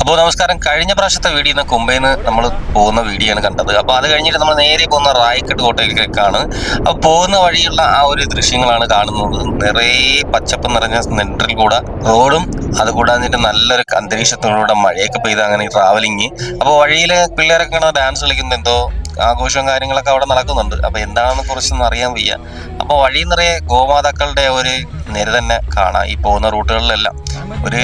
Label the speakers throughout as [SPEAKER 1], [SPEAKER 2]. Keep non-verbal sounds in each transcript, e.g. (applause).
[SPEAKER 1] അപ്പോൾ നമസ്കാരം. കഴിഞ്ഞ പ്രാവശ്യത്തെ വീഡിയോ നിന്ന് കുമ്പൈന്ന് നമ്മൾ പോകുന്ന വീഡിയോ ആണ് കണ്ടത്. അപ്പോൾ അത് കഴിഞ്ഞിട്ട് നമ്മൾ നേരെ പോകുന്ന റായ്ക്കട്ട് കോട്ടയിലേക്കാണ്. അപ്പോൾ പോകുന്ന വഴിയുള്ള ആ ഒരു ദൃശ്യങ്ങളാണ് കാണുന്നത്. നിറയെ പച്ചപ്പ് നിറഞ്ഞ നെൻട്രിൽ കൂടെ റോഡും അതുകൂടാതെ നല്ലൊരു അന്തരീക്ഷത്തിലൂടെ മഴയൊക്കെ പെയ്ത് അങ്ങനെ ട്രാവലിങ് അപ്പോൾ വഴിയിൽ പിള്ളേരൊക്കെ ഡാൻസ് കളിക്കുന്നത് എന്തോ ആഘോഷവും കാര്യങ്ങളൊക്കെ അവിടെ നടക്കുന്നുണ്ട്. അപ്പോൾ എന്താണെന്ന് കുറിച്ചൊന്നും അറിയാൻ വയ്യ. അപ്പോൾ വഴി നിറയെ ഗോമാതാക്കളുടെ ഒരു നിര തന്നെ കാണാം ഈ പോകുന്ന റൂട്ടുകളിലെല്ലാം. ഒരു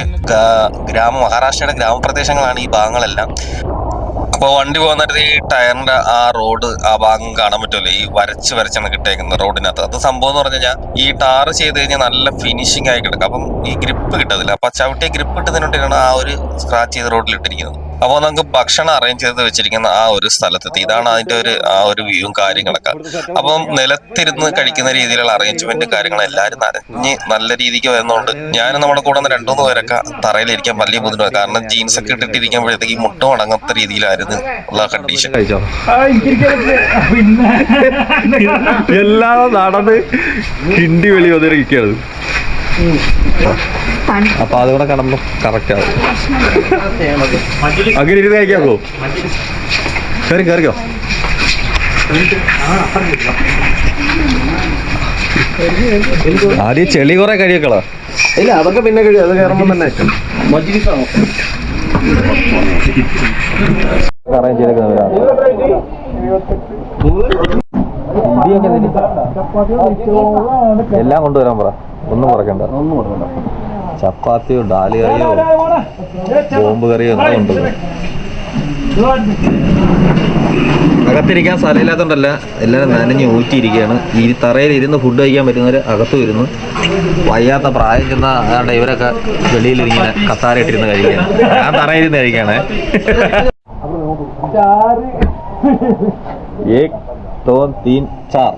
[SPEAKER 1] ഗ്രാമ മഹാരാഷ്ട്രയുടെ ഗ്രാമപ്രദേശങ്ങളാണ് ഈ ഭാഗങ്ങളെല്ലാം. അപ്പോൾ വണ്ടി പോകുന്നിടത്ത് ഈ ടയറിന്റെ ആ റോഡ് ആ ഭാഗം കാണാൻ പറ്റുമല്ലോ? ഈ വരച്ച് വരച്ചാണ് കിട്ടേക്കുന്നത് റോഡിനകത്ത്. അത് സംഭവം എന്ന് പറഞ്ഞു കഴിഞ്ഞാൽ ഈ ടാർ ചെയ്ത് കഴിഞ്ഞാൽ നല്ല ഫിനിഷിംഗ് ആയി കിടക്കും. അപ്പം ഈ ഗ്രിപ്പ് കിട്ടത്തില്ല. അപ്പൊ ചവിട്ടിയ ഗ്രിപ്പ് വേണ്ടിയാണ് ആ ഒരു സ്ക്രാച്ച് ചെയ്ത റോഡിൽ ഇട്ടിരിക്കുന്നത്. അപ്പോൾ നമുക്ക് ഭക്ഷണം അറേഞ്ച് ചെയ്ത് വെച്ചിരിക്കുന്ന ആ ഒരു സ്ഥലത്തെത്തി. ഇതാണ് അതിന്റെ ഒരു ആ ഒരു വ്യൂവും കാര്യങ്ങളൊക്കെ. അപ്പം നിലത്തിരുന്ന് കഴിക്കുന്ന രീതിയിലുള്ള അറേഞ്ച്മെന്റ് കാര്യങ്ങളും എല്ലാവരും നനഞ്ഞ് നല്ല രീതിക്ക് വരുന്നതുകൊണ്ട് ഞാൻ നമ്മുടെ കൂടെ നിന്ന് രണ്ടു മൂന്ന് പേരൊക്കെ തറയിലിരിക്കാൻ വലിയ ബുദ്ധിമുട്ട് കാരണം ജീൻസ് ഒക്കെ ഇട്ടിട്ടിരിക്കുമ്പോഴത്തേക്ക് മുട്ട അടങ്ങാത്ത രീതിയിലായിരുന്നു ഉള്ള കണ്ടീഷൻ
[SPEAKER 2] എല്ലാം നടന്ന് കിണ്ടി വെളി വന്നിരിക്കുകയാണ്. അപ്പൊ അതുകൂടെ കാണുമ്പോ കറക്റ്റ് ആവും അങ്ങനെ ഇരുന്ന് കഴിക്കാമോ കയറി കയറിക്കോ ആദ്യം ചെളി കുറെ കഴിയക്കളോ
[SPEAKER 3] ഇല്ല അതൊക്കെ പിന്നെ കഴിയും അത് കയറുമ്പോ തന്നെ
[SPEAKER 2] അറേഞ്ച് ചെയ്തേക്കുന്നവരാണ് എല്ലാം കൊണ്ടുവരാൻ പറ. ഒന്നും പറക്കണ്ട ചപ്പാത്തിയോ ഡാലി കറിയോ ബോംബ് കറിയോ ഒന്നും ഉണ്ട് അകത്തിരിക്കാൻ സ്ഥലമില്ലാത്തതുകൊണ്ടല്ല എല്ലാവരും നനഞ്ഞ് ഊറ്റിയിരിക്കുകയാണ്. ഈ തറയിൽ ഇരുന്ന് ഫുഡ് കഴിക്കാൻ പറ്റുന്നവർ അകത്ത് വരുന്നു. വയ്യാത്ത പ്രായം ചെന്ന അതാണ്ട് ഇവരൊക്കെ വെളിയിൽ ഇങ്ങനെ ഇട്ടിരുന്ന് കഴിക്കുകയാണ്. ഞാൻ തറയിരുന്ന് കഴിക്കുകയാണ്. ഏക് തോൻ തീൻ ചാർ.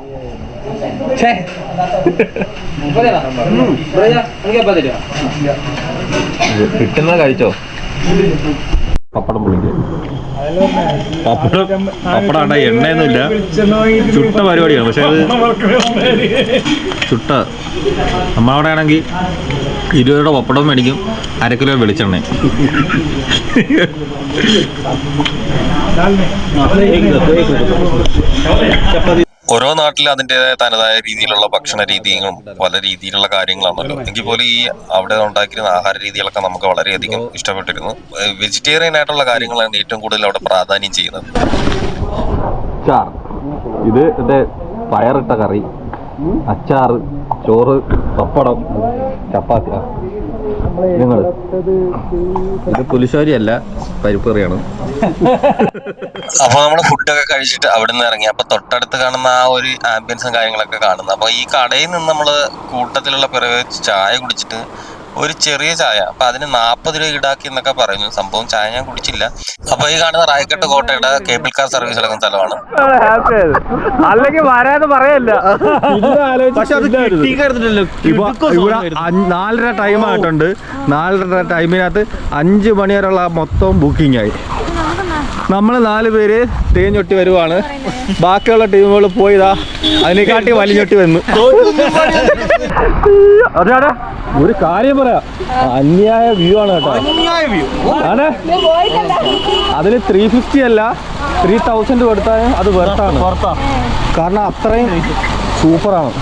[SPEAKER 2] ഛേ. കിട്ടുന്നത് കഴിച്ചോ? പപ്പടം പൊളിക്കും. പപ്പടം പപ്പടം ആണ്ട എണ്ണയൊന്നുമില്ല. ചുട്ട പരിപാടിയാണ്. പക്ഷെ അത് ചുട്ട. അവിടെ ആണെങ്കിൽ ഇരുപത് രൂപ പപ്പടം മേടിക്കും. അര കിലോ വെളിച്ചെണ്ണ
[SPEAKER 1] ഓരോ നാട്ടിലും അതിന്റെതായ തനതായ രീതിയിലുള്ള ഭക്ഷണ രീതികളും പല രീതിയിലുള്ള കാര്യങ്ങളാണല്ലോ. എങ്കിൽ പോലും ഈ അവിടെ ഉണ്ടാക്കിയിരുന്ന ആഹാര രീതികളൊക്കെ നമുക്ക് വളരെയധികം ഇഷ്ടപ്പെട്ടിരുന്നു. വെജിറ്റേറിയൻ ആയിട്ടുള്ള കാര്യങ്ങളാണ് ഏറ്റവും കൂടുതൽ അവിടെ പ്രാധാന്യം ചെയ്യുന്നത്.
[SPEAKER 2] ഇത് എന്റെ പയറിട്ട കറി അച്ചാറ് ചോറ് പപ്പടം ചപ്പാത്തി നിങ്ങൾ. ഇത് പുലിശ്ശേരി അല്ല പരിപ്പ് കറിയാണ്
[SPEAKER 1] അപ്പൊ നമ്മൾ ഫുഡൊക്കെ കഴിച്ചിട്ട് അവിടെ നിന്ന് ഇറങ്ങി. അപ്പൊ തൊട്ടടുത്ത് കാണുന്ന ആ ഒരു ആംബിയൻസും കാര്യങ്ങളൊക്കെ കാണുന്നത് അപ്പൊ ഈ കടയിൽ നിന്ന് നമ്മൾ കൂട്ടത്തിലുള്ള പിറകെ ചായ കുടിച്ചിട്ട് ഒരു ചെറിയ ചായ. അപ്പൊ അതിന് നാൽപ്പത് രൂപ ഈടാക്കി എന്നൊക്കെ പറയുന്നു. സംഭവം ചായ ഞാൻ കുടിച്ചില്ല. അപ്പൊ ഈ കാണുന്ന റായ്ക്കട്ട് കോട്ടയുടെ കേബിൾ കാർ സർവീസ് നടക്കുന്ന സ്ഥലമാണ്.
[SPEAKER 3] അല്ലെങ്കിൽ വരാന്ന് പറയല്ല.
[SPEAKER 2] നാലര ടൈം ആയിട്ടുണ്ട്. നാലര ടൈമിനകത്ത് അഞ്ച് മണി വരെയുള്ള മൊത്തം ബുക്കിംഗ് ആയി. നമ്മൾ നാല് പേര് തേഞ്ഞൊട്ടി വരുവാണ്. ബാക്കിയുള്ള ടീമുകൾ പോയതാ. അതിനെക്കാട്ടി വലിഞ്ഞൊട്ടി വന്നു. ഒരു കാര്യം പറയാ. അന്യായ വ്യൂ ആണ് കേട്ടോ. ആണ്? അതിന് ത്രീ ഫിഫ്റ്റി അല്ല ത്രീ തൗസൻഡ് കൊടുത്താൽ അത് വെർത്താണ് കാരണം അത്രയും സൂപ്പറാണ്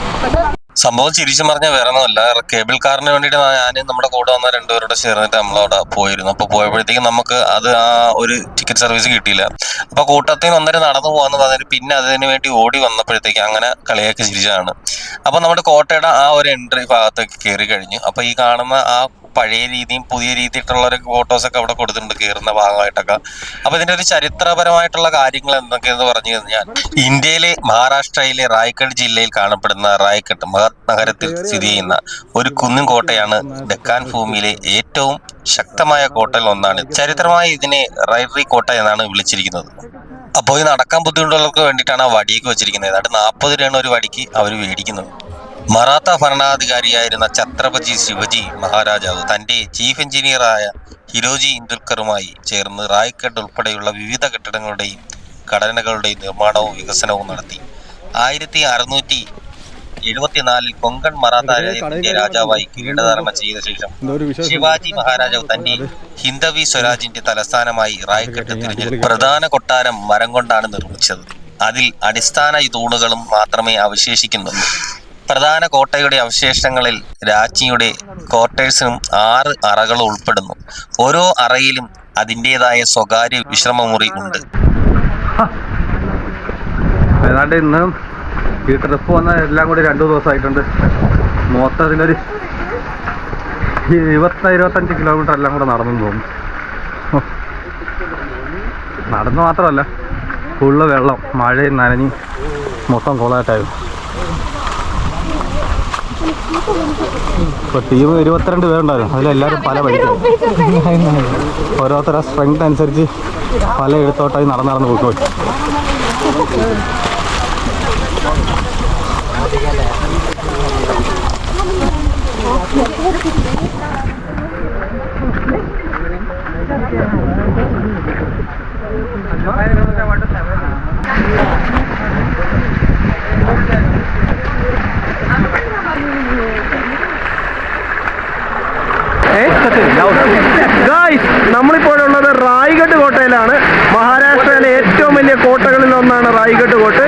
[SPEAKER 1] സംഭവം ചിരിച്ചു പറഞ്ഞ വേറെ ഒന്നുമല്ല കേബിൾ കാറിന് വേണ്ടിയിട്ട് ഞാൻ നമ്മുടെ കൂടെ വന്ന രണ്ടുപേരോട് ചേർന്നിട്ട് നമ്മളവിടെ പോയിരുന്നു. അപ്പോൾ പോയപ്പോഴത്തേക്കും നമുക്ക് അത് ആ ഒരു ടിക്കറ്റ് സർവീസ് കിട്ടിയില്ല. അപ്പൊ കൂട്ടത്തിൽ നിന്ന് ഒന്നര നടന്നു പോകാന്ന് പറഞ്ഞിട്ട് പിന്നെ അതിന് വേണ്ടി ഓടി വന്നപ്പോഴത്തേക്ക് അങ്ങനെ കളിയാക്കി ചിരിച്ചതാണ്. അപ്പൊ നമ്മുടെ കോട്ടയുടെ ആ ഒരു എൻട്രി ഭാഗത്തേക്ക് കയറി കഴിഞ്ഞു. അപ്പൊ ഈ കാണുന്ന ആ പഴയ രീതിയും പുതിയ രീതിയിലുള്ള ഒരു ഫോട്ടോസൊക്കെ അവിടെ കൊടുത്തിട്ടുണ്ട് കയറുന്ന ഭാഗമായിട്ടൊക്കെ. അപ്പൊ ഇതിന്റെ ഒരു ചരിത്രപരമായിട്ടുള്ള കാര്യങ്ങൾ എന്തൊക്കെയെന്ന് പറഞ്ഞു കഴിഞ്ഞാൽ ഇന്ത്യയിലെ മഹാരാഷ്ട്രയിലെ റായ്ഗഡ് ജില്ലയിൽ കാണപ്പെടുന്ന റായ്ഗഡ് മഹത് നഗരത്തിൽ സ്ഥിതി ചെയ്യുന്ന ഒരു കുന്നിൻ കോട്ടയാണ് ഡെക്കാൻ ഭൂമിയിലെ ഏറ്റവും ശക്തമായ കോട്ടയിൽ ഒന്നാണ്. ചരിത്രമായി ഇതിനെ റൈഡറി കോട്ട എന്നാണ് വിളിച്ചിരിക്കുന്നത്. അപ്പോൾ ഈ നടക്കാൻ ബുദ്ധിമുട്ടുള്ളവർക്ക് വേണ്ടിയിട്ടാണ് ആ വടിയൊക്കെ വെച്ചിരിക്കുന്നത്. ഏതാണ്ട് നാൽപ്പത് രൂപയാണ് ഒരു വടിക്ക് അവർ മേടിക്കുന്നത് മറാത്ത ഭരണാധികാരിയായിരുന്ന ഛത്രപതി ശിവജി മഹാരാജാവ് തന്റെ ചീഫ് എഞ്ചിനീയറായ ഹിരോജി ഇന്ദുൽക്കറുമായി ചേർന്ന് റായ്ക്കഡ് ഉൾപ്പെടെയുള്ള വിവിധ കെട്ടിടങ്ങളുടെയും ഘടനകളുടെയും നിർമ്മാണവും വികസനവും നടത്തി. ആയിരത്തി അറുന്നൂറ്റി എഴുപത്തിനാലിൽ കൊങ്കൺ മറാത്ത രാജ്യത്തിന്റെ രാജാവായി കിരീടധാരണ ചെയ്ത ശേഷം ശിവാജി മഹാരാജാവ് തന്റെ ഹിന്ദവി സ്വരാജിന്റെ തലസ്ഥാനമായി റായ്ഗഡ് തിരഞ്ഞെടുത്തു പ്രധാന കൊട്ടാരം മരം കൊണ്ടാണ് നിർമ്മിച്ചത്. അതിൽ അടിസ്ഥാന തൂണുകളും മാത്രമേ അവശേഷിക്കുന്നുള്ളൂ. പ്രധാന കോട്ടയുടെ അവശേഷങ്ങളിൽ രാജ്ഞിയുടെ ക്വാർട്ടേഴ്സിനും ആറ് അറകൾ ഉൾപ്പെടുന്നു. ഓരോ അറയിലും അതിന്റെതായ സ്വകാര്യ വിശ്രമമുറി ഉണ്ട്.
[SPEAKER 2] ഏതാണ്ട് ഇന്ന് ഈ ട്രിപ്പ് വന്ന എല്ലാം കൂടി രണ്ടു ദിവസമായിട്ടുണ്ട്. മൊത്തത്തിലൊരു ഇരുപത്തി ഇരുപത്തഞ്ച് കിലോമീറ്റർ എല്ലാം കൂടെ നടന്നു തോന്നുന്നു. നടന്നു മാത്രമല്ല ഫുള്ള് വെള്ളം മഴയും നനഞ്ഞ് മൊത്തം കൊളായിട്ടായിരുന്നു. ഇപ്പോൾ ടീം ഇരുപത്തിരണ്ട് പേരുണ്ടായിരുന്നു. അതിലെല്ലാവരും പല വഴിക്കും ഓരോരുത്തരുടെ സ്ട്രെങ്ത് അനുസരിച്ച് പല എഴുത്തോട്ടായി നടന്ന് നടന്ന് പോയിക്കോട്ടെ
[SPEAKER 3] ഗായ്സ് നമ്മളിപ്പോഴുള്ളത് റായ്ഗഡ് കോട്ടയിലാണ്. മഹാരാഷ്ട്രയിലെ ഏറ്റവും വലിയ കോട്ടകളിൽ ഒന്നാണ് റായ്ഗഡ് കോട്ട്.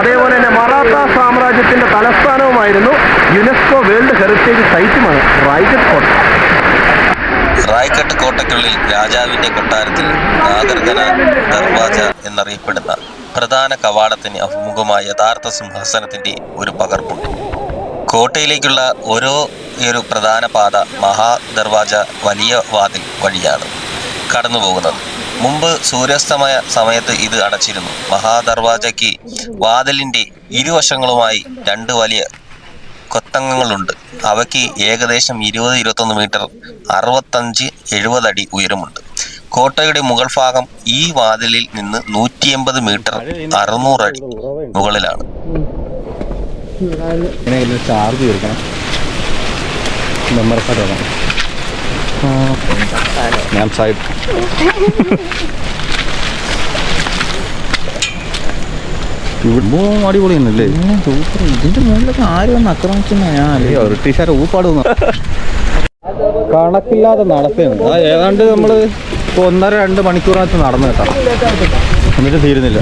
[SPEAKER 3] അതേപോലെ തന്നെ മറാത്ത സാമ്രാജ്യത്തിന്റെ തലസ്ഥാനവുമായിരുന്നു യുനെസ്കോ വേൾഡ് ഹെറിറ്റേജ് സൈറ്റുമാണ് റായ്ഗഡ് കോട്ട.
[SPEAKER 1] റായ്ഗഡ് കോട്ടയ്ക്കുള്ളിൽ രാജാവിന്റെ കൊട്ടാരത്തിൽ എന്നറിയപ്പെടുന്ന പ്രധാന കവാടത്തിന് അഭിമുഖമായ യഥാർത്ഥ സിംഹാസനത്തിന്റെ ഒരു പകർപ്പുണ്ട്. കോട്ടയിലേക്കുള്ള ഓരോ ഒരു പ്രധാന പാത മഹാദർവാജ വലിയ വാതിൽ വഴിയാണ് കടന്നു പോകുന്നത്. മുമ്പ് സൂര്യാസ്തമയ സമയത്ത് ഇത് അടച്ചിരുന്നു. മഹാദർവാജയ്ക്ക് വാതിലിന്റെ ഇരുവശങ്ങളുമായി രണ്ട് വലിയ കൊത്തങ്ങങ്ങളുണ്ട് അവയ്ക്ക് ഏകദേശം ഇരുപത് ഇരുപത്തൊന്ന് മീറ്റർ അറുപത്തഞ്ച് എഴുപത് അടി ഉയരമുണ്ട്. കോട്ടയുടെ മുഗൾ ഭാഗം ഈ വാതിലിൽ നിന്ന് നൂറ്റി എൺപത് മീറ്റർ അറുന്നൂറ് അടി മുകളിലാണ്.
[SPEAKER 2] ഇങ്ങനെ ചാർജ് തീർക്കണം. മെമ്മറി കാർഡ് വേണം. ഞാൻ സൈഡ് ഇവിടെ അടിപൊളി തന്നെയല്ലേ
[SPEAKER 4] സൂപ്പർ ഇതിന്റെ മുകളിലൊക്കെ ആര് വന്ന് ആക്രമിക്കുന്ന ഞാൻ
[SPEAKER 2] ബ്രിട്ടീഷുകാർ ഊപ്പാടുന്ന കണക്കില്ലാതെ നടത്തുന്നു ആ ഏതാണ്ട് നമ്മൾ ഇപ്പോൾ ഒന്നര രണ്ട് മണിക്കൂറിനകത്ത് നടന്നു കേട്ടോ. എന്നിട്ട് തീരുന്നില്ല.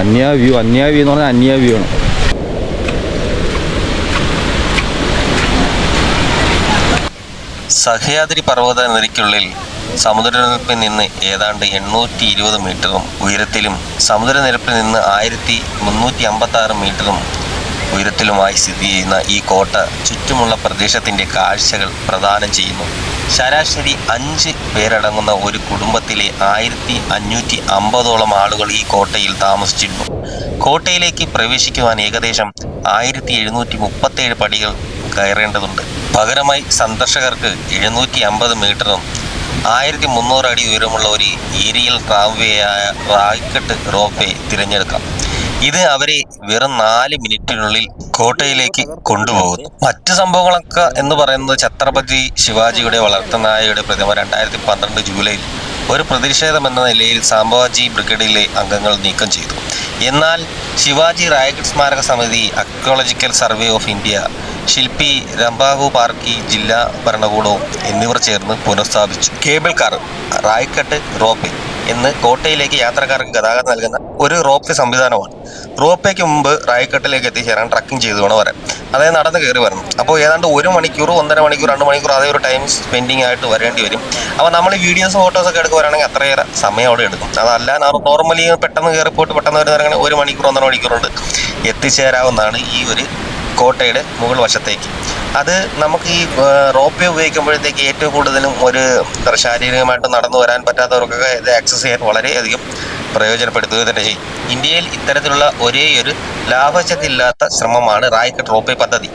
[SPEAKER 2] അന്യ വ്യൂ അന്യാ വ്യൂ എന്ന് പറഞ്ഞാൽ അന്യാ വ്യൂ ആണ്.
[SPEAKER 1] സഹ്യാദ്രി പർവത നിരക്കുള്ളിൽ സമുദ്രനിരപ്പിൽ നിന്ന് ഏതാണ്ട് എണ്ണൂറ്റി ഇരുപത് മീറ്ററും ഉയരത്തിലും സമുദ്രനിരപ്പിൽ നിന്ന് ആയിരത്തി മുന്നൂറ്റി അമ്പത്തി ആറ് മീറ്ററും ഉയരത്തിലുമായി സ്ഥിതി ചെയ്യുന്ന ഈ കോട്ട ചുറ്റുമുള്ള പ്രദേശത്തിന്റെ കാഴ്ചകൾ പ്രദാനം ചെയ്യുന്നു. ശരാശരി അഞ്ച് പേരടങ്ങുന്ന ഒരു കുടുംബത്തിലെ ആയിരത്തി അഞ്ഞൂറ്റി അമ്പതോളം ആളുകൾ ഈ കോട്ടയിൽ താമസിച്ചിരുന്നു. കോട്ടയിലേക്ക് പ്രവേശിക്കുവാൻ ഏകദേശം ആയിരത്തി എഴുന്നൂറ്റി മുപ്പത്തേഴ് പടികൾ കയറേണ്ടതുണ്ട്. പകരമായി സന്ദർശകർക്ക് എഴുന്നൂറ്റി അമ്പത് മീറ്ററും ആയിരത്തി മുന്നൂറ് അടി ഉയരമുള്ള ഒരു ഏരിയൽ ട്രാംവേയായ റായ്ക്കട്ട് റോപ്പേ തിരഞ്ഞെടുക്കാം. ഇത് അവരെ വെറും നാല് മിനിറ്റിനുള്ളിൽ കോട്ടയിലേക്ക് കൊണ്ടുപോകുന്നു. മറ്റു സംഭവങ്ങളൊക്കെ എന്ന് പറയുന്നത് ഛത്രപതി ശിവാജിയുടെ വളർത്തുനായയുടെ പ്രതിമ രണ്ടായിരത്തി പന്ത്രണ്ട് ജൂലൈയിൽ ഒരു പ്രതിഷേധം എന്ന നിലയിൽ സാംബാജി ബ്രിഗേഡിലെ അംഗങ്ങൾ നീക്കം ചെയ്തു. എന്നാൽ ശിവാജി റായഗഡ് സ്മാരക സമിതി അക്കോളജിക്കൽ സർവേ ഓഫ് ഇന്ത്യ ശില്പി രംബാഹു പാർക്കി ജില്ലാ ഭരണകൂടവും എന്നിവർ ചേർന്ന് പുനഃസ്ഥാപിച്ചു. കേബിൾ കാർ റായ്ക്കട്ട് റോപ്പേ എന്ന് കോട്ടയിലേക്ക് യാത്രക്കാർക്ക് ഗതാഗതം നൽകുന്ന ഒരു റോപ്പ് സംവിധാനമാണ്. റോപ്പയ്ക്ക് മുമ്പ് റായ്ക്കട്ടിലേക്ക് എത്തിച്ചേരാൻ ട്രക്കിംഗ് ചെയ്തു വേണം വരാൻ അതായത് നടന്ന് കയറി വരണം. അപ്പോൾ ഏതാണ്ട് ഒരു മണിക്കൂർ ഒന്നര മണിക്കൂർ രണ്ട് മണിക്കൂർ അതേ ഒരു ടൈം സ്പെൻഡിങ് ആയിട്ട് വരേണ്ടി വരും. അപ്പോൾ നമ്മൾ വീഡിയോസ് ഫോട്ടോസ് ഒക്കെ എടുക്കുവാണെങ്കിൽ അത്രയേറെ സമയം അവിടെ എടുക്കും. അതല്ല നോർമലി പെട്ടെന്ന് കയറി പോയിട്ട് പെട്ടെന്ന് വരുന്നവരങ്ങനെ ഒരു മണിക്കൂർ ഒന്നര മണിക്കൂർ ഉണ്ട് എത്തിച്ചേരാവുന്നതാണ് ഈ ഒരു കോട്ടയുടെ മുകൾ വശത്തേക്ക്. അത് നമുക്ക് ഈ റോപ്പ് ഉപയോഗിക്കുമ്പോഴത്തേക്ക് ഏറ്റവും കൂടുതലും ഒരു ശാരീരികമായിട്ട് നടന്നു വരാൻ പറ്റാത്തവർക്കൊക്കെ ഇത് ആക്സസ് ചെയ്യാൻ വളരെയധികം പ്രയോജനപ്പെടുത്തുക തന്നെ ചെയ്യും. ഇന്ത്യയിൽ ഇത്തരത്തിലുള്ള ഒരേയൊരു ലാഭചതില്ലാത്ത ശ്രമമാണ് റായ്ക്കട്ട് റോപ്പേ പദ്ധതി.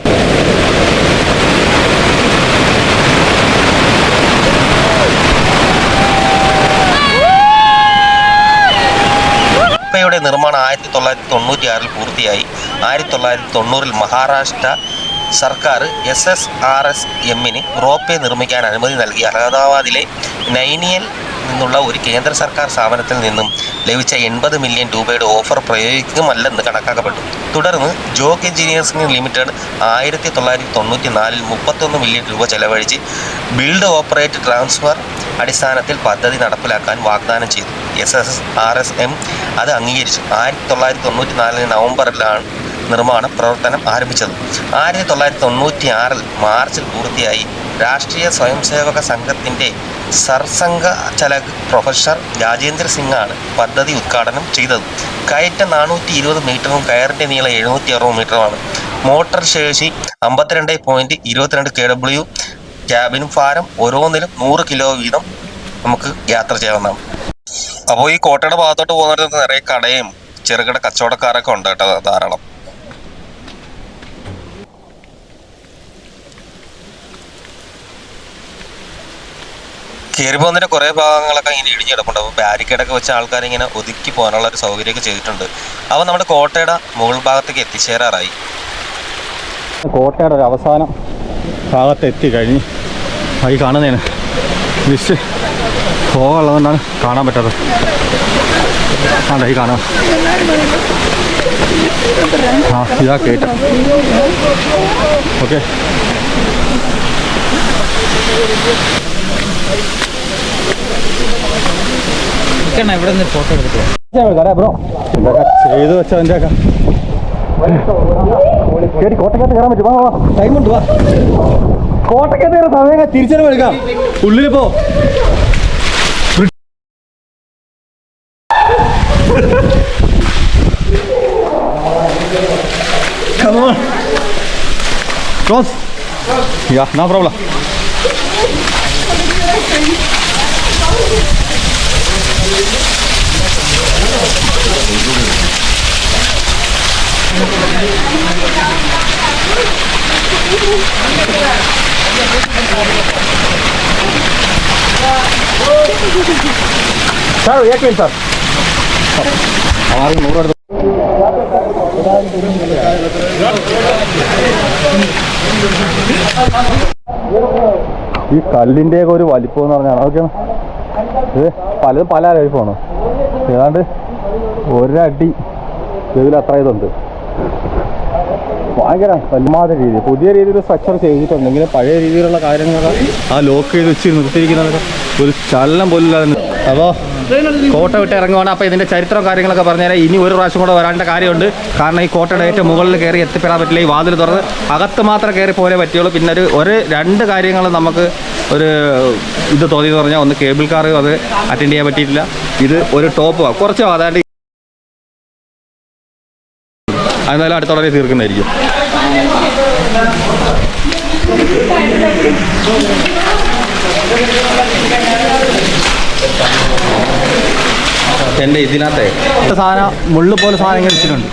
[SPEAKER 1] റോപ്പയുടെ നിർമ്മാണം ആയിരത്തി തൊള്ളായിരത്തി തൊണ്ണൂറ്റി ആറിൽ പൂർത്തിയായി. ആയിരത്തി തൊള്ളായിരത്തി തൊണ്ണൂറിൽ മഹാരാഷ്ട്ര സർക്കാർ എസ് എസ് ആർ എസ് എമ്മിന് റോപ്പേ നിർമ്മിക്കാൻ അനുമതി നൽകി. അഹമ്മദാബാദിലെ നൈനിയൽ നിന്നുള്ള ഒരു കേന്ദ്ര സർക്കാർ സ്ഥാപനത്തിൽ നിന്നും ലഭിച്ച എൺപത് മില്യൺ രൂപയുടെ ഓഫർ പ്രയോഗിക്കുമല്ലെന്ന് കണക്കാക്കപ്പെട്ടു. തുടർന്ന് ജോക്ക് എഞ്ചിനീയേഴ്സിംഗ് ലിമിറ്റഡ് ആയിരത്തി തൊള്ളായിരത്തി തൊണ്ണൂറ്റി നാലിൽ മുപ്പത്തൊന്ന് മില്യൺ രൂപ ചെലവഴിച്ച് ബിൽഡ് ഓപ്പറേറ്റ് ട്രാൻസ്ഫർ അടിസ്ഥാനത്തിൽ പദ്ധതി നടപ്പിലാക്കാൻ വാഗ്ദാനം ചെയ്തു. S S R S M അത് അംഗീകരിച്ചു. ആയിരത്തി തൊള്ളായിരത്തി തൊണ്ണൂറ്റി നാലിന് നവംബറിലാണ് നിർമ്മാണ പ്രവർത്തനം ആരംഭിച്ചത്. ആയിരത്തി തൊള്ളായിരത്തി തൊണ്ണൂറ്റി ആറിൽ മാർച്ചിൽ പൂർത്തിയായി രാഷ്ട്രീയ സ്വയംസേവക സംഘത്തിന്റെ സർസംഘ ചലക് പ്രൊഫസർ രാജേന്ദ്ര സിംഗാണ് പദ്ധതി ഉദ്ഘാടനം ചെയ്തത്. കയറ്റം നാനൂറ്റി ഇരുപത് മീറ്ററും കയറിന്റെ നീളം എഴുന്നൂറ്റി അറുപത് മീറ്ററുമാണ്. മോട്ടോർ ശേഷി അമ്പത്തിരണ്ട് പോയിന്റ് ഇരുപത്തിരണ്ട് കെ ഡബ്ല്യു ക്യാബിനും ഭാരം ഓരോന്നിലും നൂറ് കിലോ വീതം നമുക്ക് യാത്ര ചെയ്യാവുന്നതാണ്. അപ്പോൾ ഈ കോട്ടയുടെ ഭാഗത്തോട്ട് പോകുന്നിടത്ത് നിറയെ കടയും ചെറുകിട കച്ചവടക്കാരൊക്കെ ഉണ്ട് കേട്ടോ ധാരാളം. കയറി പോകുന്നതിന്റെ കുറേ ഭാഗങ്ങളൊക്കെ ഇങ്ങനെ ഇടിഞ്ഞ് കിടപ്പുണ്ട് അപ്പോൾ ബാരിക്കേഡൊക്കെ വെച്ച ആൾക്കാർ ഇങ്ങനെ ഒതുക്കി പോകാനുള്ള ഒരു സൗകര്യമൊക്കെ ചെയ്തിട്ടുണ്ട്. അപ്പോൾ നമ്മുടെ കോട്ടയുടെ മുകൾ ഭാഗത്തേക്ക് എത്തിച്ചേരാറായി.
[SPEAKER 2] കോട്ടയുടെ ഒരു അവസാനം ഭാഗത്ത് എത്തിക്കഴിഞ്ഞ് ഈ കാണുന്നതാണ് മിസ് പോകാനുള്ളതുകൊണ്ടാണ് കാണാൻ പറ്റാത്തത്. അതെ ഈ കാണാം ആ ഇതാ കേട്ട ഓക്കെ ചെയ്തു കയറി കോട്ടക്കകത്ത് കയറാൻ പറ്റും. വാ വാ. കയറാൻ സമയം തിരിച്ചറിവ് ഉള്ളിൽ പോ Come on. Close. Yeah, no problem. Sir Ek minute sir ಆರು ನೂರ ഈ കല്ലിന്റെയൊക്കെ ഒരു വലിപ്പം എന്ന് പറഞ്ഞാൽ അതൊക്കെയാണ്. ഇത് പലതും പല വലിപ്പമാണ് ഏതാണ്ട് ഒരടി ഇതിൽ അത്ര ഇതുണ്ട്. ഭയങ്കര വല്ലാതെ രീതി പുതിയ രീതിയിൽ സ്ട്രക്ചർ ചെയ്തിട്ടുണ്ടെങ്കിൽ പഴയ രീതിയിലുള്ള കാര്യങ്ങൾ ആ ലോക്ക് ചെയ്ത് വെച്ച് നിർത്തിയിരിക്കുന്നതൊക്കെ ഒരു ചലനം പോലും ഇല്ലാതെ അപ്പോൾ കോട്ട വിട്ട് ഇറങ്ങുവാണ്. അപ്പോൾ ഇതിന്റെ ചരിത്രം കാര്യങ്ങളൊക്കെ പറഞ്ഞാൽ ഇനി ഒരു പ്രാവശ്യം കൂടെ വരാണ്ട കാര്യമുണ്ട്. കാരണം ഈ കോട്ടയുടെ ഏറ്റവും മുകളിൽ കയറി എത്തിപ്പെടാൻ പറ്റില്ല. ഈ വാതിൽ തുറന്ന് അകത്ത് മാത്രം കയറി പോലെ പറ്റുള്ളൂ പിന്നെ ഒരു ഒരു രണ്ട് കാര്യങ്ങൾ നമുക്ക് ഒരു ഇത് തോന്നിയെന്ന് പറഞ്ഞാൽ ഒന്ന് കേബിൾ കാർ അത് അറ്റൻഡ് ചെയ്യാൻ പറ്റിയിട്ടില്ല. ഇത് ഒരു ടോപ്പ് കുറച്ച് അതാണ്ട് എന്നാലും അടുത്തോടെ തീർക്കുന്നതായിരിക്കും. എന്റെ ഇതിനകത്തെ സാധനം മുള്ളു പോലെ സാധനം കഴിച്ചിട്ടുണ്ട്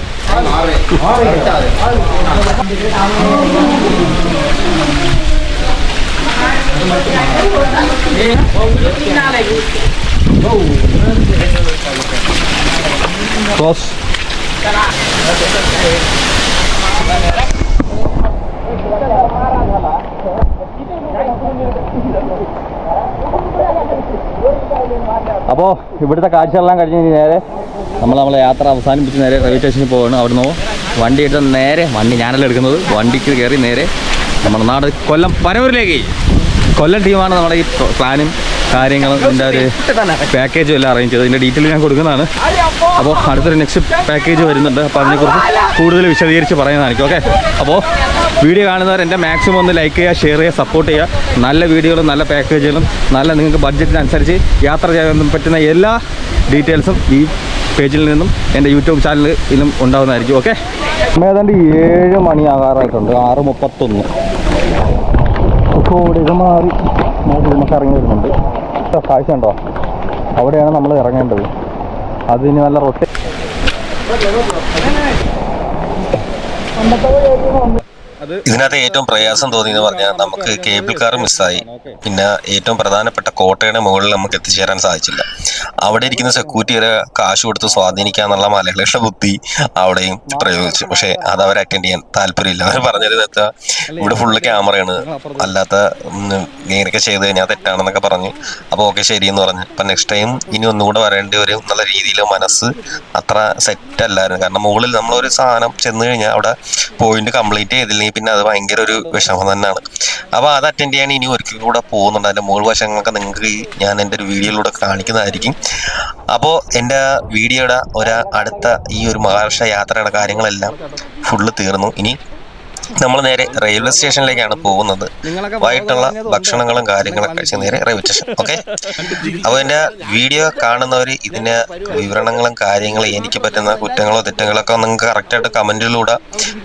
[SPEAKER 2] ക്ലോസ് അപ്പോൾ ഇവിടുത്തെ കാഴ്ചകളെല്ലാം കഴിഞ്ഞ് നേരെ നമ്മൾ നമ്മളെ യാത്ര അവസാനിപ്പിച്ച് നേരെ റെയിൽവേ സ്റ്റേഷനിൽ പോവുകയാണ് അവിടുന്ന് വണ്ടി എടുത്ത് നേരെ വണ്ടി ഞാനല്ല എടുക്കുന്നത് വണ്ടിക്ക് കയറി നേരെ നമ്മുടെ നാട് കൊല്ലം പനൂരിലേക്ക്. കൊല്ലം ടീമാണ് നമ്മുടെ ഈ പ്ലാനും. കാര്യങ്ങളും ഇതിന്റെ ഒരു പാക്കേജും എല്ലാം അറേഞ്ച് ചെയ്തത് ഇതിന്റെ ഡീറ്റെയിൽ ഞാൻ കൊടുക്കുന്നതാണ്. അപ്പോൾ അടുത്തൊരു നെക്സ്റ്റ് പാക്കേജ് വരുന്നുണ്ട്. അപ്പോൾ അതിനെക്കുറിച്ച് കൂടുതൽ വിശദീകരിച്ച് പറയുന്നതായിരിക്കും. ഓക്കെ അപ്പോൾ വീഡിയോ കാണുന്നവർ എന്റെ മാക്സിമം ഒന്ന് ലൈക്ക് ചെയ്യുക ഷെയർ ചെയ്യുക സപ്പോർട്ട് ചെയ്യുക. നല്ല വീഡിയോകളും നല്ല പാക്കേജുകളും നല്ല നിങ്ങൾക്ക് ബഡ്ജറ്റിനനുസരിച്ച് യാത്ര ചെയ്യാൻ പറ്റുന്ന എല്ലാ ഡീറ്റെയിൽസും ഈ പേജിൽ നിന്നും എന്റെ യൂട്യൂബ് ചാനലിലും ഉണ്ടാകുന്നതായിരിക്കും ഓക്കെ ഏതാണ്ട് ഏഴ് മണിയാകാറായിട്ടുണ്ട്. ആറ് മുപ്പത്തൊന്ന്. കോടികൾ മാറി. നമുക്ക് ഇറങ്ങി വരുന്നുണ്ട്. കാഴ്ച ഉണ്ടോ? അവിടെയാണ് നമ്മൾ ഇറങ്ങേണ്ടത്. അതിന് നല്ല റൊട്ടേ
[SPEAKER 1] ഇതിനകത്ത് ഏറ്റവും പ്രയാസം തോന്നിയെന്ന് പറഞ്ഞാൽ നമുക്ക് കേബിൾ കാർ മിസ്സായി പിന്നെ ഏറ്റവും പ്രധാനപ്പെട്ട കോട്ടയുടെ മുകളിൽ നമുക്ക് എത്തിച്ചേരാൻ സാധിച്ചില്ല. അവിടെ ഇരിക്കുന്ന സെക്യൂരിറ്റി വരെ കാശ് കൊടുത്ത് സ്വാധീനിക്കാന്നുള്ള മലയാളികളുടെ ബുദ്ധി അവിടെയും പ്രയോഗിച്ചു. പക്ഷേ അത് അവർ അറ്റൻഡ് ചെയ്യാൻ താല്പര്യമില്ല. അവർ പറഞ്ഞത് എന്താ ഇവിടെ ഫുള്ള് ക്യാമറയാണ് അല്ലാത്ത ഇങ്ങനെയൊക്കെ ചെയ്ത് കഴിഞ്ഞാൽ തെറ്റാണെന്നൊക്കെ പറഞ്ഞു. അപ്പോൾ ഓക്കെ ശരി എന്ന് പറഞ്ഞു. അപ്പം നെക്സ്റ്റ് ടൈം ഇനി ഒന്നുകൂടെ വരേണ്ടി വരും എന്നുള്ള രീതിയിൽ മനസ്സ് അത്ര സെറ്റ് അല്ലായിരുന്നു. കാരണം മുകളിൽ നമ്മളൊരു സാധനം ചെന്ന് കഴിഞ്ഞാൽ അവിടെ പോയിന്റ് കംപ്ലീറ്റ് ചെയ്തില്ലെങ്കിൽ പിന്നെ അത് ഭയങ്കര ഒരു വിഷമം തന്നെയാണ്. അപ്പോൾ അത് അറ്റൻഡ് ചെയ്യാൻ ഇനി ഒരിക്കൽ കൂടെ പോകുന്നുണ്ട്. അതിന്റെ മുകൾ വശങ്ങളൊക്കെ നിങ്ങൾക്ക് ഞാൻ എന്റെ ഒരു വീഡിയോയിലൂടെ കാണിക്കുന്നതായിരിക്കും. അപ്പോൾ എന്റെ വീഡിയോയുടെ ഒരു അടുത്ത ഈ ഒരു മഹാരാഷ്ട്ര യാത്രയുടെ കാര്യങ്ങളെല്ലാം ഫുള്ള് തീർന്നു. ഇനി നമ്മൾ നേരെ റെയിൽവേ സ്റ്റേഷനിലേക്കാണ് പോകുന്നത്. വൈകിട്ടുള്ള ഭക്ഷണങ്ങളും കാര്യങ്ങളൊക്കെ കഴിച്ച് നേരെ റെയിൽവേ സ്റ്റേഷൻ. (laughs) ഓക്കെ? അപ്പോൾ എന്റെ വീഡിയോ കാണുന്നവർ ഇതിന്റെ വിവരണങ്ങളും കാര്യങ്ങളും എനിക്ക് പറ്റുന്ന കുറ്റങ്ങളോ തെറ്റുകളൊക്കെ നിങ്ങൾക്ക് കറക്റ്റായിട്ട് കമന്റിലൂടെ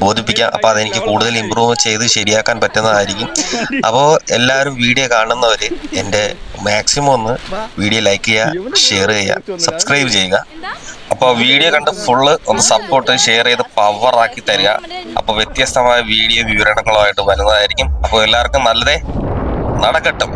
[SPEAKER 1] ബോധിപ്പിക്കാം. അപ്പോൾ അതെനിക്ക് കൂടുതൽ ഇമ്പ്രൂവ് ചെയ്ത് ശരിയാക്കാൻ പറ്റുന്നതായിരിക്കും. അപ്പോൾ എല്ലാവരും വീഡിയോ കാണുന്നവർ എന്റെ മാക്സിമം ഒന്ന് വീഡിയോ ലൈക്ക് ചെയ്യുക ഷെയർ ചെയ്യുക സബ്സ്ക്രൈബ് ചെയ്യുക. അപ്പോൾ വീഡിയോ കണ്ട് ഫുള്ള് ഒന്ന് സപ്പോർട്ട് ഷെയർ ചെയ്ത് പവർ ആക്കി തരിക. അപ്പോൾ വ്യത്യസ്തമായ വീഡിയോ വിവരണങ്ങളുമായിട്ട് വരുന്നതായിരിക്കും. അപ്പോൾ എല്ലാവർക്കും നല്ലതേ നടക്കട്ടും.